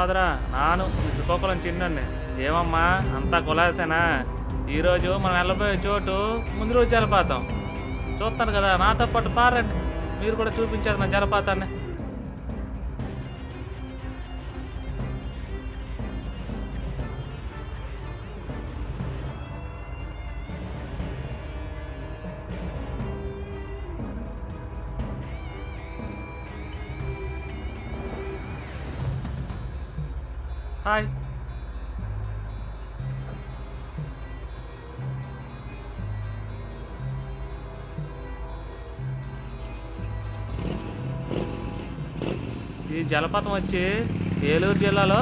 సోదరా నాను ఈ శ్రీకాకుళం చిన్నండి ఏమమ్మా అంతా కులాసేనా? ఈరోజు మనం వెళ్ళబోయే చోటు ముందు రోజు జలపాతం. చూస్తాను కదా నాతో పాటు పారండి. మీరు కూడా చూపించారు నా జలపాతాన్ని. హాయ్ ఈ జలపాతం వచ్చి ఏలూరు జిల్లాలో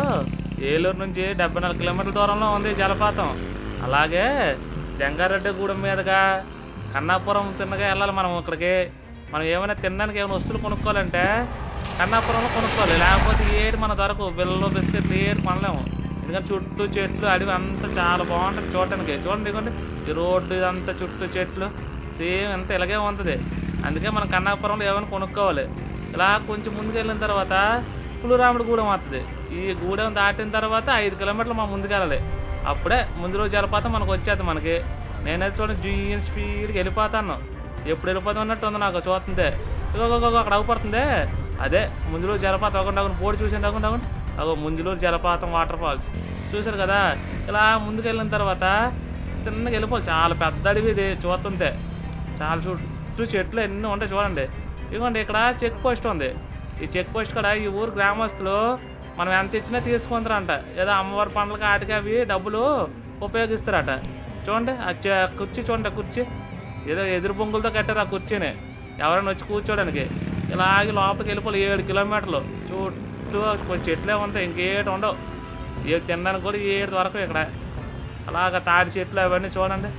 ఏలూరు నుంచి డెబ్బై నాలుగు కిలోమీటర్ల దూరంలో ఉంది జలపాతం. అలాగే జంగారెడ్డిగూడెం మీదుగా కన్నాపురం తిన్నగా వెళ్ళాలి మనం ఇక్కడికి. మనం ఏమైనా తినడానికి ఏమైనా వస్తువులు కొనుక్కోవాలంటే కన్నాపురంలో కొనుక్కోవాలి. లేకపోతే ఏడు మన దొరకు బిల్లలు బిస్కెట్లు ఏడు కొనలేము. ఎందుకంటే చుట్టూ చెట్లు అడవి అంతా చాలా బాగుంటుంది చూడటానికి. చూడండి ఇదిగోండి. ఈ రోడ్డు ఇదంతా చుట్టూ చెట్లు. సేమ్ ఎంత ఇలాగే ఉంటుంది. అందుకే మనం కన్నాపురంలో ఏమైనా కొనుక్కోవాలి. ఇలా కొంచెం ముందుకెళ్ళిన తర్వాత పులురాముడి గూడెం వస్తుంది ఈ గూడెం దాటిన తర్వాత ఐదు కిలోమీటర్లు మా ముందుకెళ్ళాలి. అప్పుడే ముందు రోజు జలపాతం మనకు వచ్చేది మనకి. నేనైతే చూడండి జూయిన్ స్పీడ్కి వెళ్ళిపోతాను. ఎప్పుడు వెళ్ళిపోతాం అన్నట్టు ఉంది నాకు చూస్తుంది ఇగో అక్కడ అవుపడుతుందే అదే ముందు జలపాతం అవ్వకుండా పోటీ చూసాను తగ్గండి తగ్గండి అగో ముందులూరు జలపాతం వాటర్ ఫాల్స్. చూసారు కదా? ఇలా ముందుకెళ్ళిన తర్వాత తిన్నగా వెళ్ళిపోవాలి. చాలా పెద్ద అడవి ఇది చూస్తుంటే. చాలా చుట్టూ చెట్లు ఎన్నో ఉంటాయి చూడండి. ఇదిగోండి ఇక్కడ చెక్ పోస్ట్ ఉంది. ఈ చెక్ పోస్ట్ కూడా ఈ ఊరు గ్రామస్తులు మనం ఎంత ఇచ్చినా తీసుకుంటారంట. ఏదో అమ్మవారి పండ్లకి ఆటికి అవి డబ్బులు ఉపయోగిస్తారట. చూడండి ఆ కుర్చీ చూడండి ఆ కుర్చీ. ఏదో ఎదురు బొంగులతో కట్టారు ఆ కుర్చీని. ఎవరైనా వచ్చి కూర్చోడానికి ఇలాగే లోపలికి వెళ్ళిపోవాలి. ఏడు కిలోమీటర్లు. చుట్టూ కొంచెం చెట్లే ఉంటాయి. ఇంకేటి ఉండవు. ఏ తినడానికి కూడా ఏడు దొరకవు ఇక్కడ. అలాగ తాడి చెట్లు అవన్నీ చూడండి.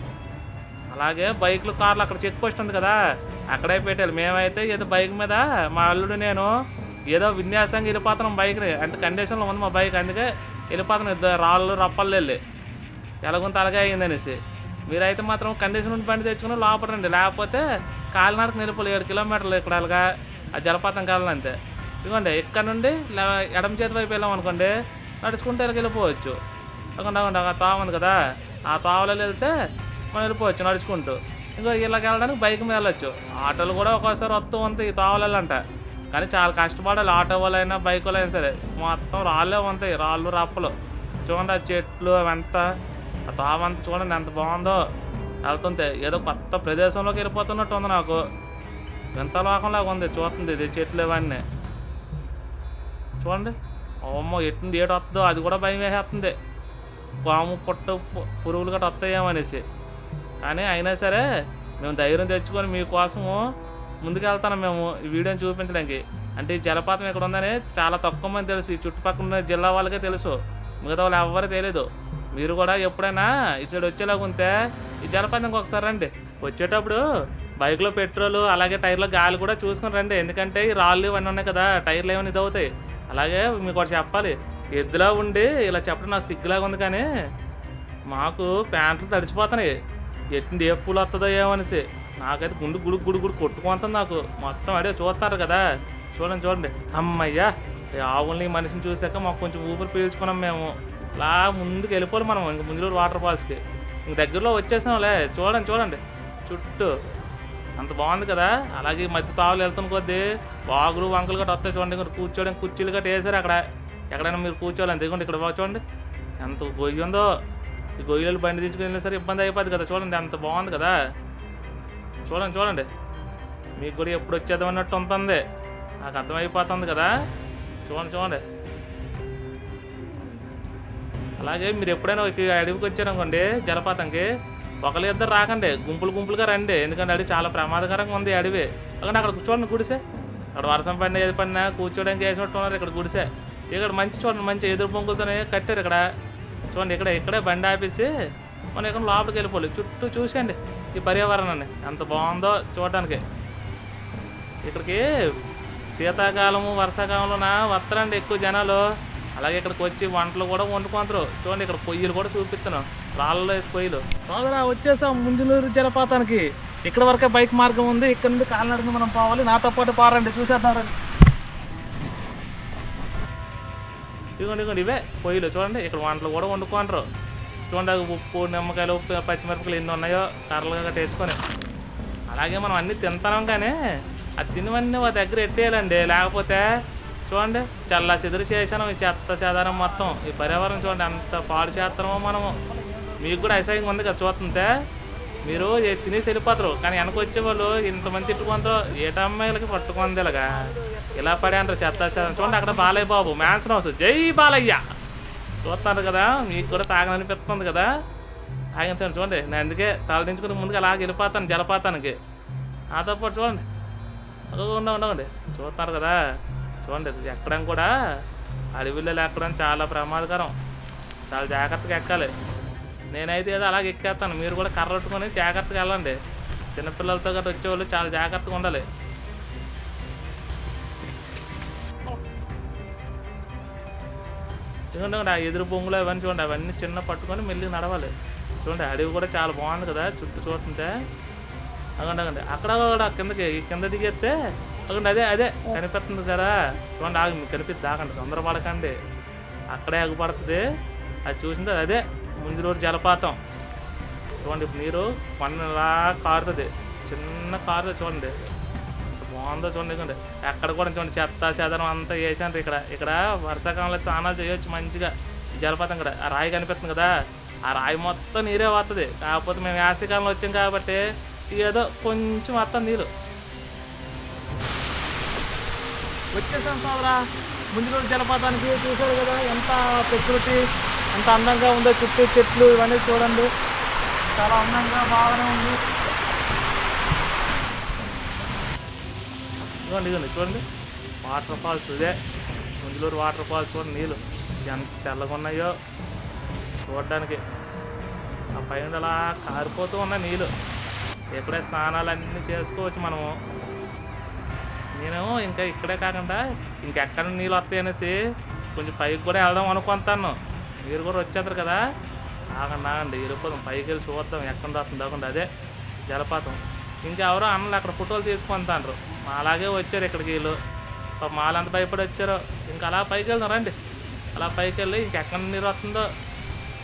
అలాగే బైక్లు కార్లు అక్కడ చెక్ పోస్ట్ ఉంది కదా. అక్కడే పెట్టాలి. మేమైతే ఏదో బైక్ మీద మా అల్లుడు నేను ఏదో విన్యాసంగా వెళ్ళిపోతున్నాం బైక్ని అంత కండిషన్లో ఉంది మా బైక్. అందుకే వెళ్ళిపోతున్నాం. ఇద్దరు రాళ్ళు రప్పలు వెళ్ళి. ఎలాగొంత అలాగే అయిందనేసి మీరైతే మాత్రం కండిషన్ ఉండి బండి తెచ్చుకుని లోపల రండి. లేకపోతే కాలినాడకు నిలుపులు ఏడు కిలోమీటర్లు ఇక్కడ అలాగా. ఆ జలపాతం కాలం అంతే. ఇదిగోండి ఇక్కడ నుండి ఎడమ చేతి వైపు వెళ్ళాం అనుకోండి నడుచుకుంటే ఇలాగ వెళ్ళిపోవచ్చు. అక్కడ ఒక ఆ తావ ఉంది కదా ఆ తావలో వెళ్తే మనం వెళ్ళిపోవచ్చు నడుచుకుంటూ. ఇంకో ఇలాగ వెళ్ళడానికి బైక్ మీద వెళ్ళొచ్చు. ఆటోలు కూడా ఒక్కోసారి వస్తూ ఉంటాయి ఈ తావలంట కానీ చాలా కష్టపడాలి ఆటో వాళ్ళైనా బైక్ వాళ్ళైనా సరే. మొత్తం రాళ్ళే ఉంటాయి రాళ్ళు రప్పలు. చూడండి ఆ చెట్లు అవంతా. ఆ తావంతా చూడండి ఎంత బాగుందో. వెళ్తుంటే ఏదో కొత్త ప్రదేశంలోకి వెళ్ళిపోతున్నట్టు ఉంది నాకు. ఎంత లోకంలాగా ఉంది? చూస్తుంది ఇది చెట్లు ఇవన్నీ. చూడండి. అమ్మ ఎట్టింది ఏడు వస్తుందో? అది కూడా భయం వేసేస్తుంది. పాము పుట్ట పురుగులు గట్రా వస్తాయేమనేసి. కానీ అయినా సరే మేము ధైర్యం తెచ్చుకొని మీకోసము ముందుకెళ్తాను మేము ఈ వీడియోని చూపించడానికి. అంటే ఈ జలపాతం ఇక్కడ ఉందని చాలా తక్కువ మంది తెలుసు. ఈ చుట్టుపక్కల ఉన్న జిల్లా వాళ్ళకే తెలుసు. మిగతా వాళ్ళు ఎవ్వరూ తెలియదు మీరు కూడా ఎప్పుడైనా ఇటు వచ్చేలాగా ఉంటే ఈ జలపాతం ఒకసారి రండి. వచ్చేటప్పుడు బైక్లో పెట్రోల్ అలాగే టైర్లో గాలి కూడా చూసుకుని రండి. ఎందుకంటే ఈ రాళ్ళు ఇవన్నీ ఉన్నాయి కదా టైర్లు ఏమైనా ఇది అవుతాయి. అలాగే మీకు ఒకటి చెప్పాలి. ఎద్దులా ఉండి ఇలా చెప్పడం నాకు సిగ్గులాగా ఉంది కానీ మాకు ప్యాంట్లు తడిచిపోతున్నాయి ఎట్టి ఏ పూలు వస్తుందో ఏమనేసి నాకైతే గుండు గుడు గుడు గుడు కొట్టుకుంటుంది నాకు. మొత్తం అడే చూస్తారు కదా. చూడండి చూడండి. అమ్మయ్యా ఈ ఆవుల్ని ఈ మనిషిని చూసాక మాకు కొంచెం ఊపిరి పీల్చుకున్నాం మేము. ఇలా ముందుకు వెళ్ళిపోవాలి మనం. ఇంక ముందులో వాటర్ ఫాల్స్కి. ఇంక దగ్గరలో వచ్చేసాంలే. చూడండి చూడండి. చుట్టూ అంత బాగుంది కదా. అలాగే మధ్య తావులు వెళ్తున్న కొద్దీ వాగులు వంకలు గట్రా వస్తాయి చూడండి. ఇక్కడ కూర్చోడానికి కుర్చీలు గట్రా వేసారు అక్కడ. ఎక్కడైనా మీరు కూర్చోవాలి అంతేకోండి ఇక్కడ బాగా చూడండి. ఎంత గొయ్యి ఉందో. ఈ గొయ్యలు బండి తీసుకుని వెళ్ళినా సరే ఇబ్బంది అయిపోద్ది కదా. చూడండి అంత బాగుంది కదా. చూడండి చూడండి. మీకు కూడా ఎప్పుడు వచ్చేద్దాం అన్నట్టు ఉంటుంది. నాకు అర్థమైపోతుంది కదా. చూడండి చూడండి. అలాగే మీరు ఎప్పుడైనా ఒక అడవికి వచ్చారనుకోండి జలపాతంకి. ఒకరి ఇద్దరు రాకండి గుంపులు గుంపులుగా రండి. ఎందుకంటే అడవి చాలా ప్రమాదకరంగా ఉంది అడవి. ఎందుకంటే అక్కడ చూడండి గుడిసే. అక్కడ వర్షం పడినా ఏది పడినా కూర్చోడానికి వేసినట్టు ఉన్నారు ఇక్కడ గుడిసే. ఇక్కడ మంచి చూడండి మంచి ఎదురు బొంగులతోనే కట్టారు ఇక్కడ. చూడండి ఇక్కడ ఇక్కడే బండి ఆపేసి మనం ఇక్కడ లోపలికి వెళ్ళిపోవాలి. చుట్టూ చూసేయండి ఈ పర్యావరణాన్ని. ఎంత బాగుందో చూడడానికి ఇక్కడికి శీతాకాలము వర్షాకాలంలోన వస్తారండి ఎక్కువ జనాలు. అలాగే ఇక్కడికి వచ్చి వంటలు కూడా వండుకుంటారు. చూడండి ఇక్కడ పొయ్యిలు కూడా చూపిస్తున్నాం. రాళ్ళలో వేసి పొయ్యిలు సోదరా వచ్చేసాం ముంజులూరు జలపాతానికి. ఇక్కడ వరకే బైక్ మార్గం ఉంది. ఇక్కడ నుండి కాలినడక మనం పోవాలి. నాతో పాటు పారండి. చూసేద్దాం రండి. ఇదిగోండి ఇదిగోండి ఇవే పొయ్యిలు. చూడండి ఇక్కడ వంటలు కూడా వండుకుంటారు. చూడండి ఉప్పు నిమ్మకాయలు ఉప్పు పచ్చిమిరపకాయలు ఎన్ని ఉన్నాయో కర్రలుగా గట్ట వేసుకొని అలాగే మనం అన్నీ తింటాం కానీ అది తినవన్నీ ఒక దగ్గర ఎట్టేయాలండి. లేకపోతే చూడండి చల్ల చెదురు చేసాను ఈ చెత్త చెదారం మొత్తం. ఈ పర్యావరణం చూడండి అంత పాడు చేస్తున్నామో మనము. మీకు కూడా అసహ్యంగా ఉంది కదా చూస్తుంటే. మీరు తినేసి వెళ్ళిపోతారు. కానీ వెనక వచ్చే వాళ్ళు ఇంతమంది తిట్టుకుంటారు. ఏటమ్మాయిలకి పట్టుకుంది ఇలాగా ఇలా పడే అంటారు చెత్త చూడండి అక్కడ బాలయ్య బాబు మ్యాన్సన్ హౌస్ జై బాలయ్య. చూస్తున్నారు కదా మీకు కూడా తాగననిపిస్తుంది కదా. తాగించండి చూడండి. నేను అందుకే తలదించుకుని ముందుకు అలాగ వెళ్ళిపోతాను జలపాతానికి. నాతో పాటు చూడండి. అదో ఉండవండి చూస్తున్నారు కదా. చూడండి ఎక్కడం కూడా అడవిలో ఎక్కడం చాలా ప్రమాదకరం. చాలా జాగ్రత్తగా ఎక్కాలి. నేనైతే ఏదో అలాగే ఎక్కేస్తాను. మీరు కూడా కర్ర పట్టుకొని జాగ్రత్తగా వెళ్ళండి. చిన్నపిల్లలతో గట్రా వచ్చేవాళ్ళు చాలా జాగ్రత్తగా ఉండాలి. చూడండి ఆ ఎదురు బొంగులు అవన్నీ చూడండి అవన్నీ చిన్న పట్టుకొని మెల్లి నడవాలి. చూడండి అడవి కూడా చాలా బాగుంది కదా చుట్టూ చూస్తుంటే. అగండి అగండి. అక్కడ కూడా కిందకి ఈ కింద దిగేస్తే అగండి అదే అదే కనిపిస్తుంది కదా. చూడండి ఆగి మీకు కనిపిస్తుంది. ఆగండి తొందరపడకండి. అక్కడే ఎగబడుతుంది. అది చూసింది? అదే. ముంజులూరు జలపాతం. చూడండి నీరు కొండలా కారుతుంది. చిన్న కారుతుంది చూడండి. బాగుందో చూడండి ఎక్కడ కూడా చూడండి చెత్త చెదరం అంతా వేసాను ఇక్కడ. ఇక్కడ వర్షాకాలంలో స్నానాలు చేయొచ్చు మంచిగా. జలపాతం ఇక్కడ ఆ రాయి కనిపిస్తుంది కదా. ఆ రాయి మొత్తం నీరే వస్తుంది కాకపోతే మేము వేసవికాలంలో వచ్చాం కాబట్టి ఏదో కొంచెం వస్తుంది నీరు. వచ్చేసాం సోదరా. ముందులో జలపాతానికి చూసారు కదా ఎంత ప్రకృతి ఎంత అందంగా ఉందో చుట్టూ చెట్లు ఇవన్నీ చూడండి. చాలా అందంగా బాగానే ఉంది. ఇదిగోండి ఇదిగోండి చూడండి. వాటర్ ఫాల్స్ ఇదే. ముందులూరు వాటర్ ఫాల్స్ చూడండి నీళ్ళు ఎంత తెల్లగా ఉన్నాయో చూడడానికి. ఆ పైన అలా కారిపోతూ ఉన్నాయి నీళ్ళు ఇక్కడే స్నానాలు అన్నీ చేసుకోవచ్చు మనము. నేను ఇంకా ఇక్కడే కాకుండా ఇంకెక్కడ నీళ్ళు వస్తాయి అనేసి కొంచెం పైకి కూడా వెళ్దాం అనుకుంటాను మీరు కూడా వచ్చేద్దరు కదా? ఆగండి ఆగండి. ఇరుపుదం పైకి వెళ్ళి చూద్దాం. ఎక్కడ వస్తుంది అవ్వకుండా అదే జలపాతం. ఇంకెవరో అన్నలు అక్కడ ఫోటోలు తీసుకుంటారు మాలాగే వచ్చారు ఇక్కడికి వీళ్ళు. మాలంత భయపడి వచ్చారు. ఇంకా అలా పైకి వెళ్దాం రండి. అలా పైకి వెళ్ళి ఇంకెక్కడ నీరు వస్తుందో?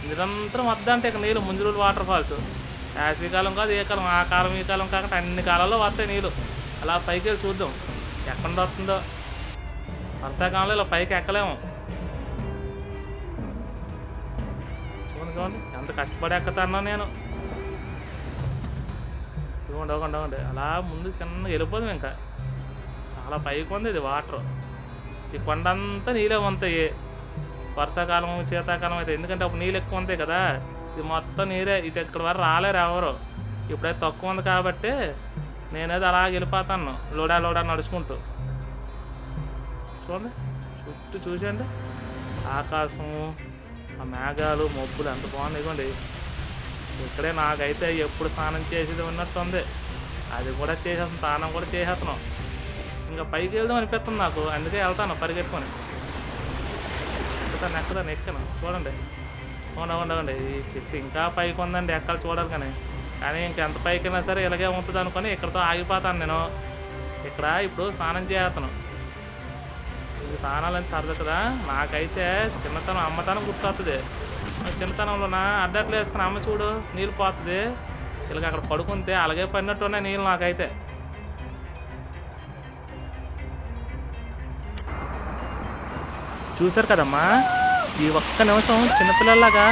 నిరంతరం వద్దంటే ఇక నీళ్ళు ముంజులూరు వాటర్ ఫాల్స్. వేసవికాలం కాదు ఏ కాలం? ఆ కాలం ఈ కాలం కాకుండా అన్ని కాలాల్లో వస్తాయి నీళ్ళు. అలా పైకి వెళ్ళి చూద్దాం. ఎక్కడ వస్తుందో? వర్షాకాలంలో ఇలా పైకి ఎక్కలేము. చూడండి. ఎంత కష్టపడి ఎక్కుతానో నేను. ఇవ్వండి ఇవ్వండి ఇవ్వండి అలా ముందు చిన్నగా వెళ్ళిపోదు ఇంకా. చాలా పైకి ఉంది ఇది వాటర్. ఈ కొండ అంతా నీళ్ళే ఉంటాయి. వర్షాకాలం శీతాకాలం అయితే. ఎందుకంటే అప్పుడు నీళ్ళు ఎక్కువ ఉంటాయి కదా. ఇది మొత్తం నీరే. ఇటు ఇక్కడ వరకు రాలేరు ఎవరు. ఇప్పుడైతే తక్కువ ఉంది కాబట్టి నేనేది అలా వెళ్ళిపోతాను. లోడా లోడా నడుచుకుంటూ. చూడండి చుట్టూ చూసేయండి. ఆకాశం ఆ మేఘాలు మబ్బులు ఎంత బాగున్నాయి ఇవ్వండి ఇక్కడే నాకైతే ఎప్పుడు స్నానం చేసేది ఉన్నట్టుంది. అది కూడా చేసేస్తాను స్నానం కూడా చేసేస్తున్నాం. ఇంకా పైకి వెళ్దాం అనిపిస్తుంది నాకు. అందుకే వెళ్తాను పరిగెట్టుకొని ఎక్కుతాను ఎక్కుతాను ఎక్కను చూడండి. ఉండవండి ఈ చెట్టు ఇంకా పైకి ఉందండి ఎక్కడ చూడాలి కానీ కానీ ఇంకెంత పైకి అయినా సరే ఇలాగే ఉంటుంది అనుకొని ఇక్కడతో ఆగిపోతాను నేను. ఇక్కడ ఇప్పుడు స్నానం చేస్తాను ఇది స్నానాలని సరదా కదా నాకైతే చిన్నతనం అమ్మతనం గుర్తొస్తుంది చిన్నతనంలో నా అడ్డట్లు వేసుకుని అమ్మ చూడు నీళ్ళు పోతుంది ఇలాగ అక్కడ పడుకుంటే అలాగే పడినట్టు ఉన్నాయి నీళ్ళు నాకైతే. చూశారు కదమ్మా? ఈ ఒక్క నిమిషం చిన్నపిల్లలాగా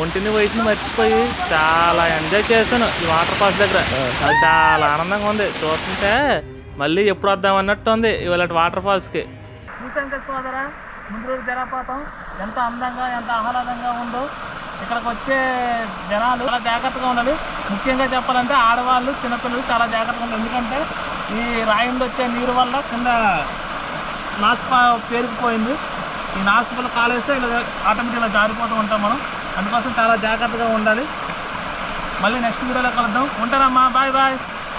ఒంటిని వయసుని మర్చిపోయి చాలా ఎంజాయ్ చేశాను ఈ వాటర్ ఫాల్స్ దగ్గర. చాలా ఆనందంగా ఉంది. చూస్తుంటే మళ్ళీ ఎప్పుడు వద్దాం అన్నట్టు ఉంది ఇవాళ వాటర్ ఫాల్స్కి. చూసాం కదా సోదరా ముందు జలపాతం ఎంత అందంగా ఎంత ఆహ్లాదంగా ఉందో. ఇక్కడికి వచ్చే జనాలు చాలా జాగ్రత్తగా ఉండాలి. ముఖ్యంగా చెప్పాలంటే ఆడవాళ్ళు చిన్నపిల్లలు చాలా జాగ్రత్తగా ఉండాలి. ఎందుకంటే ఈ రాయి నుండి వచ్చే నీరు వల్ల కింద నాసు పేరుకుపోయింది. ఈ నాసుపల కాలేస్తే ఇలా ఆటోమేటిక్గా జారిపోతూ ఉంటాం మనం. అందుకోసం చాలా జాగ్రత్తగా ఉండాలి. మళ్ళీ నెక్స్ట్ వీడియోలో కలుద్దాం. ఉంటారమ్మా. Bye bye.